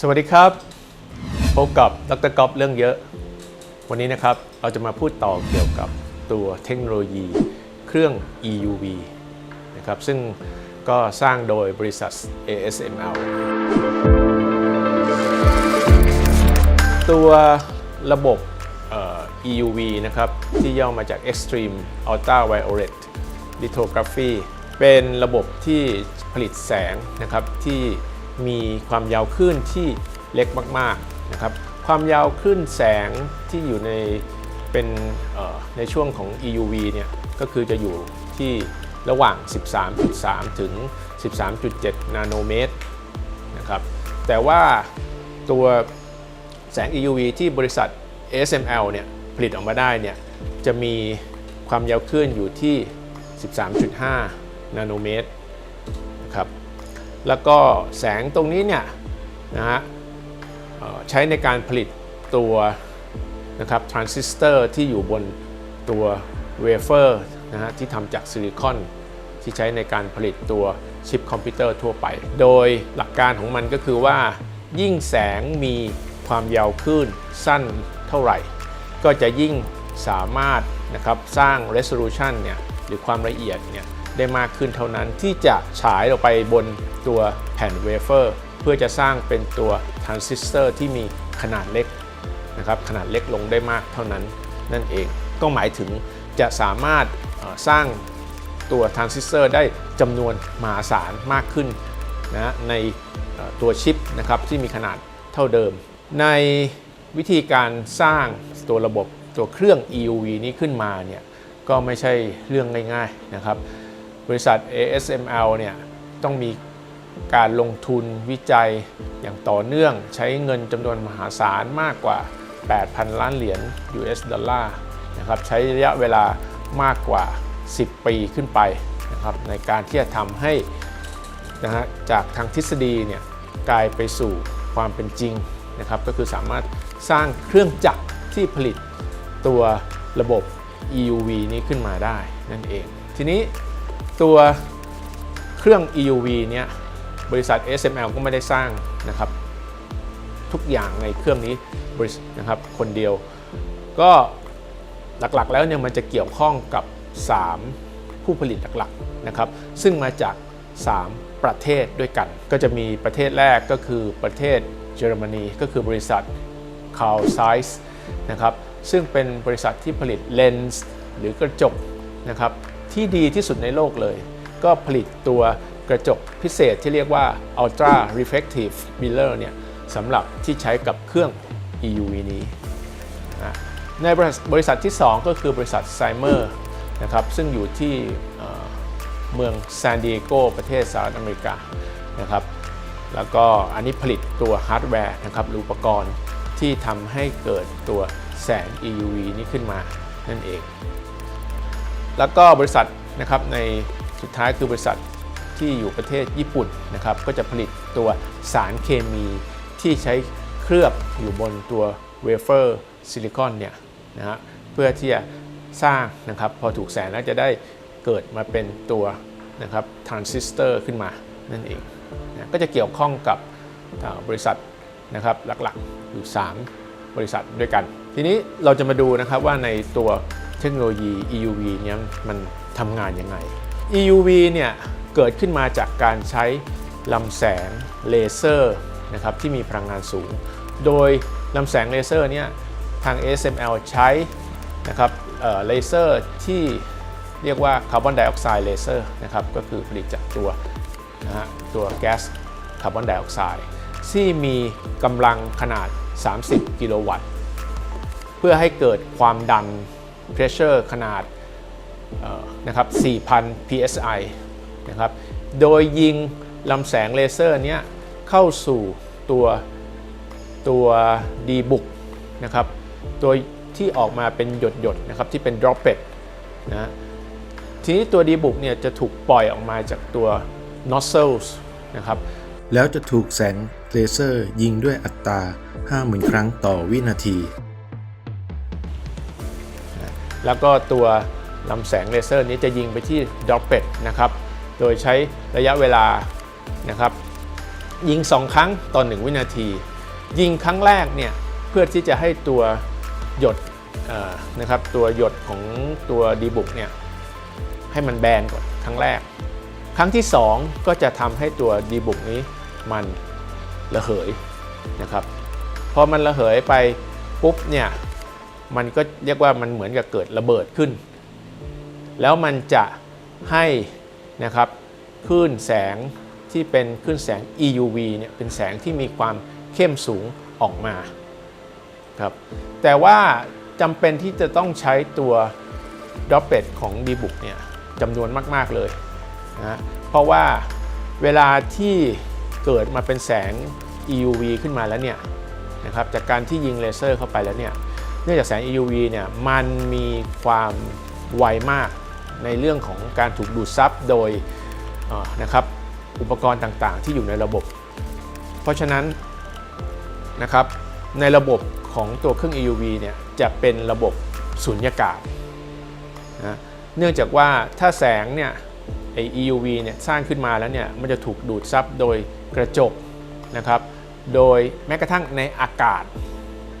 สวัสดีครับ พบกับดรก๊อฟเรื่องเยอะ วันนี้นะครับเราจะมาพูดต่อเกี่ยวกับตัวเทคโนโลยี เครื่อง EUV นะครับซึ่งก็สร้างโดยบริษัท ASML ตัวระบบ EUV นะครับที่ย่อมาจาก Extreme Ultraviolet Lithography เป็นระบบที่ผลิตแสงนะครับที่ มีความยาวคลื่นที่เล็กมากๆนะครับความยาวคลื่นแสงที่อยู่ในเป็นในช่วงของ EUV เนี่ยก็คือจะอยู่ที่ระหว่าง 13.3 ถึง 13.7 นาโนเมตรนะครับแต่ว่าตัวแสง EUV ที่บริษัท ASML เนี่ยผลิตออกมาได้เนี่ยจะมีความยาวคลื่นอยู่ที่ 13.5 นาโนเมตร แล้วก็แสงตรงนี้เนี่ยนะฮะใช้ในการผลิตตัวนะครับทรานซิสเตอร์ที่อยู่บนตัวเวเฟอร์นะฮะที่ทำจากซิลิคอนที่ใช้ในการผลิตตัวชิปคอมพิวเตอร์ทั่วไป โดยหลักการของมันก็คือว่า ยิ่งแสงมีความยาวคลื่นสั้นเท่าไหร่ ก็จะยิ่งสามารถนะครับสร้าง resolution เนี่ยหรือความละเอียดเนี่ย ได้มากขึ้นเท่านั้นที่จะฉายออกไปบนตัวแผ่นเวเฟอร์เพื่อจะสร้างเป็นตัวทรานซิสเตอร์ที่มีขนาดเล็กนะครับขนาดเล็กลงได้มากเท่านั้นนั่นเองก็หมายถึงจะสามารถสร้างตัวทรานซิสเตอร์ได้จำนวนมหาศาลมากขึ้นนะในตัวชิปนะครับที่มีขนาดเท่าเดิม ในวิธีการสร้างตัวระบบตัวเครื่อง EUV นี้ขึ้นมาเนี่ยก็ไม่ใช่เรื่องง่ายๆนะครับ บริษัท ASML เนี่ยต้องมีการลงทุนวิจัยอย่างต่อเนื่องใช้เงินจำนวนมหาศาลมากกว่า 8,000 ล้านเหรียญ US ดอลลาร์นะครับใช้ระยะเวลามากกว่า 10 ปีขึ้นไปนะครับในการที่จะทำให้นะฮะจากทางทฤษฎีเนี่ยกลายไปสู่ความเป็นจริงนะครับก็คือสามารถสร้างเครื่องจักรที่ผลิตตัวระบบ EUV นี้ขึ้นมาได้นั่นเอง ทีนี้ ตัวเครื่อง EUV เนี่ยบริษัท SML ก็ไม่ได้สร้างนะครับ ทุกอย่างในเครื่องนี้บริษัทนะครับคนเดียว ก็หลักๆแล้วเนี่ยมันจะเกี่ยวข้องกับ 3 ผู้ผลิตหลักๆนะครับ ซึ่งมาจาก 3 ประเทศด้วยกัน ก็จะมีประเทศแรกก็คือประเทศเยอรมนีก็คือบริษัท c a r l Zeiss นะครับซึ่งเป็นบริษัทที่ผลิตเลนส์หรือกระจกนะครับ ที่ดีที่สุดในโลกเลย ก็ผลิตตัวกระจกพิเศษที่เรียกว่า Ultra Reflective Mirror เนี่ยสำหรับที่ใช้กับเครื่อง EUV นี้นะในบริษัทบริษัทที่ 2 ก็คือบริษัทไซเมอร์นะครับซึ่งอยู่ที่เมืองซานดิเอโกประเทศสหรัฐอเมริกานะครับแล้วก็อันนี้ผลิตตัวฮาร์ดแวร์นะครับออุปกรณ์ที่ทำให้เกิดตัวแสง EUV นี้ขึ้นมานั่นเอง แล้วก็บริษัทนะครับในสุดท้ายคือบริษัทที่อยู่ประเทศญี่ปุ่นนะครับก็จะผลิตตัวสารเคมีที่ใช้เคลือบอยู่บนตัวเวเฟอร์ซิลิคอนเนี่ยนะฮะเพื่อที่จะสร้างนะครับพอถูกแสงแล้วจะได้เกิดมาเป็นตัวนะครับทรานซิสเตอร์ขึ้นมานั่นเองนะก็จะเกี่ยวข้องกับบริษัทนะครับหลักๆอยู่ 3 บริษัทด้วยกัน ทีนี้เราจะมาดูนะครับว่าในตัว ทคโนโลยี EUV เนี่ยมันทำงานยังไง EUV เนี่ยเกิดขึ้นมาจากการใช้ลำแสงเลเซอร์นะครับที่มีพลังงานสูง โดยลำแสงเลเซอร์เนี่ยทาง ASML ใช้นะครับเอ่อเลเซอร์ที่เรียกว่าคาร์บอนไดออกไซด์เลเซอร์นะครับก็คือผลิตจากตัวนะฮะตัวแก๊สคาร์บอนไดออกไซด์ที่มีกำลังขนาด 30 กิโลวัตต์ เพื่อให้เกิดความดัน pressure ขนาดนะครับ 4,000 psi นะครับ โดยยิงลำแสงเลเซอร์เนี้ยเข้าสู่ตัวตัวดีบุกนะครับตัวที่ออกมาเป็นหยดหยดนะครับที่เป็น droplet นะทีนี้ตัวดีบุกเนี่ยจะถูกปล่อยออกมาจากตัว nozzles นะครับแล้วจะถูกแสงเลเซอร์ยิงด้วยอัตรา 50,000 ครั้งต่อวินาที แล้วก็ตัวลำแสงเลเซอร์นี้จะยิงไปที่ดอปเป็ดนะครับ โดยใช้ระยะเวลานะครับ ยิง 2 ครั้งต่อ 1 วินาที ยิงครั้งแรกเนี่ยเพื่อที่จะให้ตัวหยดนะครับตัวหยดของตัวดีบุกเนี่ยให้มันแบนก่อนครั้งแรก ครั้งที่ 2 ก็จะทำให้ตัวดีบุกนี้มันระเหยนะครับ พอมันระเหยไปปุ๊บเนี่ย มันก็เรียกว่ามันเหมือนกับเกิดระเบิดขึ้น แล้วมันจะให้นะครับคลื่นแสงที่เป็นคลื่นแสง EUV เนี่ยเป็นแสงที่มีความเข้มสูงออกมาครับแต่ว่าจำเป็นที่จะต้องใช้ตัวดรอปเ e ของ d b o o k เนี่ยจำนวนมาก ๆ เลยนะเพราะว่าเวลาที่เกิดมาเป็นแสง EUV ขึ้นมาแล้วเนี่ยนะครับจากการที่ยิงเลเซอร์เข้าไปแล้วเนี่ย เนื่องจากแสง EUV เนี่ยมันมีความไวมากในเรื่องของการถูกดูดซับโดยนะครับอุปกรณ์ต่างๆ ที่อยู่ในระบบ เพราะฉะนั้นนะครับในระบบของตัวเครื่อง EUV เนี่ยจะเป็นระบบสุญญากาศนะเนื่องจากว่าถ้าแสงเนี่ยไอ EUV เนี่ยสร้างขึ้นมาแล้วเนี่ยมันจะถูกดูดซับโดยกระจกนะครับ โดยแม้กระทั่งในอากาศ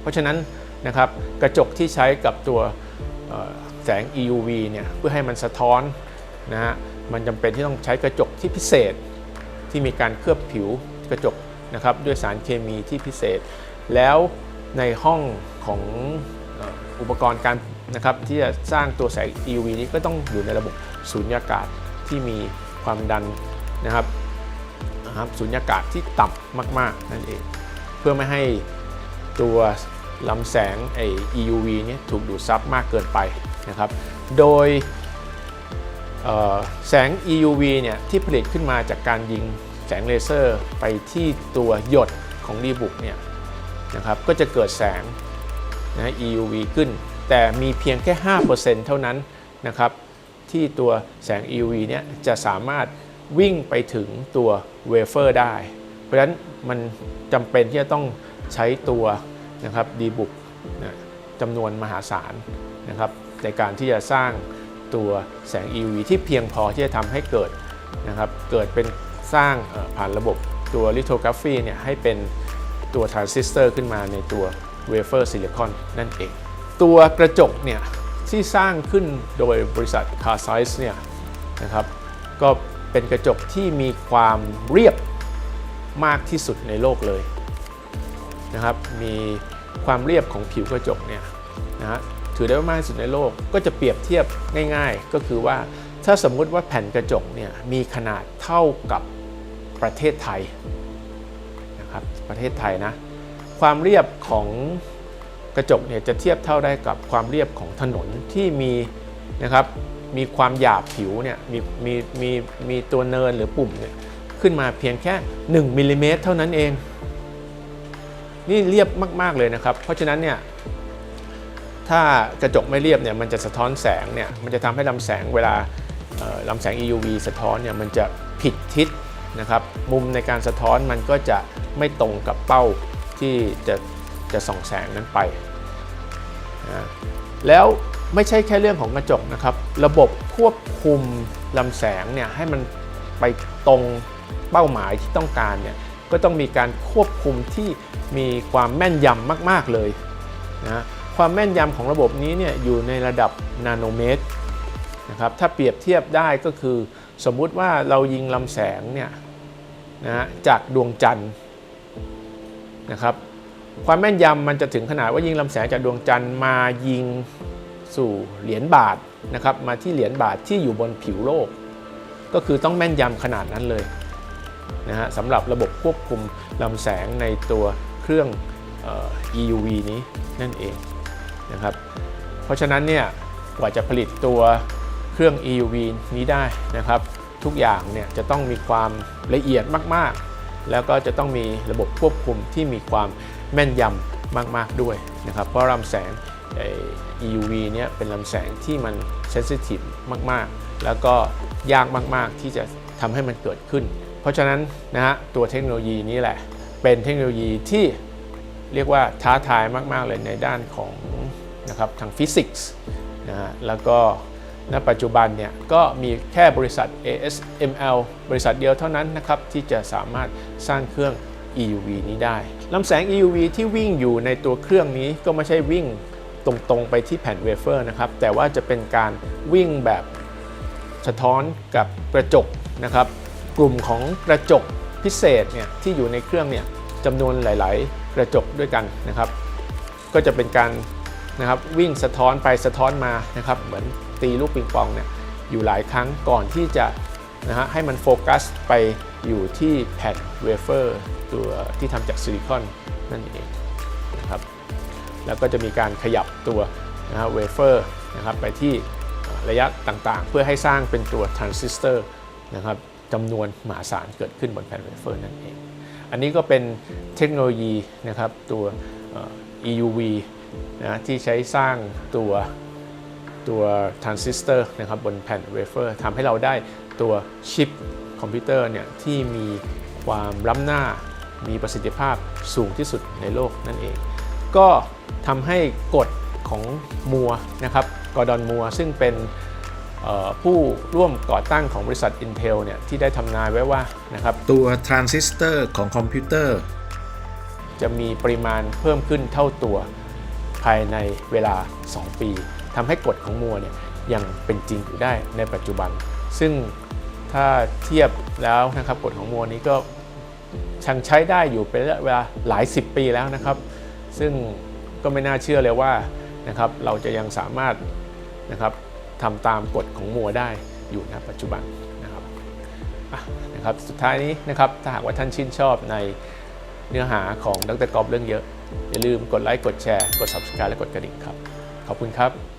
เพราะฉะนั้น นะครับกระจกที่ใช้กับตัวเออแสง EUV เนี่ยเพื่อให้มันสะท้อนนะฮะมันจำเป็นที่ต้องใช้กระจกที่พิเศษ ที่มีการเคลือบผิวกระจกนะครับด้วยสารเคมีที่พิเศษ แล้วในห้องของอุปกรณ์การนะครับที่จะสร้างตัวแสง EUV นี้ก็ต้องอยู่ในระบบสูญญากาศที่มีความดันนะครับนะครับสูญญากาศที่ต่ำมาก ๆ นั่นเอง เพื่อไม่ให้ตัว ลำแสงไอ EUV เนี่ยถูกดูดซับมากเกินไปนะครับ โดยเอ่อแสง EUV เนี่ยที่ผลิตขึ้นมาจากการยิงแสงเลเซอร์ไปที่ตัวหยดของดีบุกเนี่ยนะครับก็จะเกิดแสงนะ EUV ขึ้น แต่มีเพียงแค่ 5%เท่านั้นนะครับที่ตัวแสง EUV เนี่ยจะสามารถวิ่งไปถึงตัวเวเฟอร์ได้ เพราะฉะนั้นมันจำเป็นที่จะต้องใช้ตัว นะครับดีบุกนะจำนวนมหาศาลนะครับในการที่จะสร้างตัวแสง EUV ที่เพียงพอที่จะทำให้เกิดนะครับเกิดเป็นสร้างผ่านระบบตัว lithography เนี่ยให้เป็นตัวทรานซิสเตอร์ขึ้นมาในตัวเวเฟอร์ซิลิคอนนั่นเอง ตัวกระจกเนี่ยที่สร้างขึ้นโดยบริษัท c a r s i z e เนี่ยนะครับก็เป็นกระจกที่มีความเรียบมากที่สุดในโลกเลยนะครับมี ความเรียบของผิวกระจกเนี่ยนะฮะถือได้ว่ามากที่สุดในโลกก็จะเปรียบเทียบง่าย ๆ ก็คือว่าถ้าสมมุติว่าแผ่นกระจกเนี่ยมีขนาดเท่ากับประเทศไทยนะครับประเทศไทยนะความเรียบของกระจกเนี่ยจะเทียบเท่าได้กับความเรียบของถนนที่มีนะครับมีความหยาบผิวเนี่ยมีมีมีมีตัวเนินหรือปุ่มเนี่ยขึ้นมาเพียงแค่ 1มิลลิเมตรเท่านั้นเอง นี่เรียบมาก ๆ เลยนะครับ เพราะฉะนั้นเนี่ยถ้ากระจกไม่เรียบเนี่ยมันจะสะท้อนแสงเนี่ยมันจะทำให้ลำแสงเวลาเอ่อลำแสง EUV สะท้อนเนี่ยมันจะผิดทิศนะครับ มุมในการสะท้อนมันก็จะไม่ตรงกับเป้าที่จะจะส่องแสงนั้นไปนะแล้วไม่ใช่แค่เรื่องของกระจกนะครับ ระบบควบคุมลำแสงเนี่ยให้มันไปตรงเป้าหมายที่ต้องการเนี่ย ก็ต้องมีการควบคุมที่มีความแม่นยำมาก ๆ เลยนะความแม่นยำของระบบนี้เนี่ยอยู่ในระดับนาโนเมตรนะครับถ้าเปรียบเทียบได้ก็คือสมมุติว่าเรายิงลำแสงเนี่ยนะฮะจากดวงจันทร์นะครับความแม่นยำมันจะถึงขนาดว่ายิงลำแสงจากดวงจันทร์มายิงสู่เหรียญบาทนะครับมาที่เหรียญบาทที่อยู่บนผิวโลก ก็คือต้องแม่นยำขนาดนั้นเลย นะฮะสำหรับระบบควบคุมลำแสงในตัวเครื่อง EUV นี้นั่นเองนะครับ เพราะฉะนั้นเนี่ยกว่าจะผลิตตัวเครื่อง EUV นี้ได้นะครับ ทุกอย่างเนี่ยจะต้องมีความละเอียดมากๆ แล้วก็จะต้องมีระบบควบคุมที่มีความแม่นยำมากๆด้วยนะครับ เพราะลำแสง EUV เนี่ยเป็นลำแสงที่มันเซนซิทีฟมากๆ แล้วก็ยากมากๆที่จะทำให้มันเกิดขึ้น เพราะฉะนั้นนะฮะตัวเทคโนโลยีนี้แหละ เป็นเทคโนโลยีที่เรียกว่าท้าทายมาก ๆ เลยในด้านของนะครับทางฟิสิกส์นะฮะแล้วก็ณปัจจุบันเนี่ยก็มีแค่บริษัท ASML บริษัทเดียวเท่านั้นนะครับที่จะสามารถสร้างเครื่อง EUV นี้ได้ลำแสง EUV ที่วิ่งอยู่ในตัวเครื่องนี้ก็ไม่ใช่วิ่งตรงๆไปที่แผ่นเวเฟอร์นะครับแต่ว่าจะเป็นการวิ่งแบบสะท้อนกับกระจกนะครับ กลุ่มของกระจกพิเศษเนี่ยที่อยู่ในเครื่องเนี่ยจำนวนหลาย ๆ กระจกด้วยกันนะครับ ก็จะเป็นการนะครับวิ่งสะท้อนไปสะท้อนมานะครับ เหมือนตีลูกปิงปองเนี่ยอยู่หลายครั้งก่อนที่จะนะฮะให้มันโฟกัสไปอยู่ที่แผ่นเวเฟอร์ตัวที่ทำจากซิลิคอนนั่นเองนะครับแล้วก็จะมีการขยับตัวนะฮะเวเฟอร์นะครับไปที่ระยะต่างๆ เพื่อให้สร้างเป็นตัวทรานซิสเตอร์นะครับ จำนวนมหาศาลเกิดขึ้นบนแผ่นเวเฟอร์นั่นเอง อันนี้ก็เป็นเทคโนโลยีนะครับตัว EUV นะที่ใช้สร้างตัวตัวทรานซิสเตอร์นะครับบนแผ่นเวเฟอร์ทำให้เราได้ตัวชิปคอมพิวเตอร์เนี่ยที่มีความล้ำหน้ามีประสิทธิภาพสูงที่สุดในโลกนั่นเอง ก็ทำให้กฎของมัวนะครับกอร์ดอนมัวซึ่งเป็น ผู้ร่วมก่อตั้งของบริษัท Intel เนี่ยที่ได้ทำนายไว้ว่านะครับตัวทรานซิสเตอร์ของคอมพิวเตอร์ จะมีปริมาณเพิ่มขึ้นเท่าตัวภายในเวลา 2 ปีทำให้กฎของมัวเนี่ยยังเป็นจริงอยู่ได้ในปัจจุบัน ซึ่งถ้าเทียบแล้วนะครับกฎของมัวนี้ก็ชังใช้ได้อยู่เป็นระยะเวลาหลาย 10 ปีแล้วนะครับ ซึ่งก็ไม่น่าเชื่อเลยว่านะครับเราจะยังสามารถนะครับ ทำตามกฎของมัวได้อยู่ในปัจจุบันนะครับนะครับสุดท้ายนี้นะครับถ้าหากว่าท่านชื่นชอบในเนื้อหาของดรกอบเรื่องเยอะ อย่าลืมกดไลค์กดแชร์ กด subscribe และกดกระดิ่งครับ ขอบคุณครับ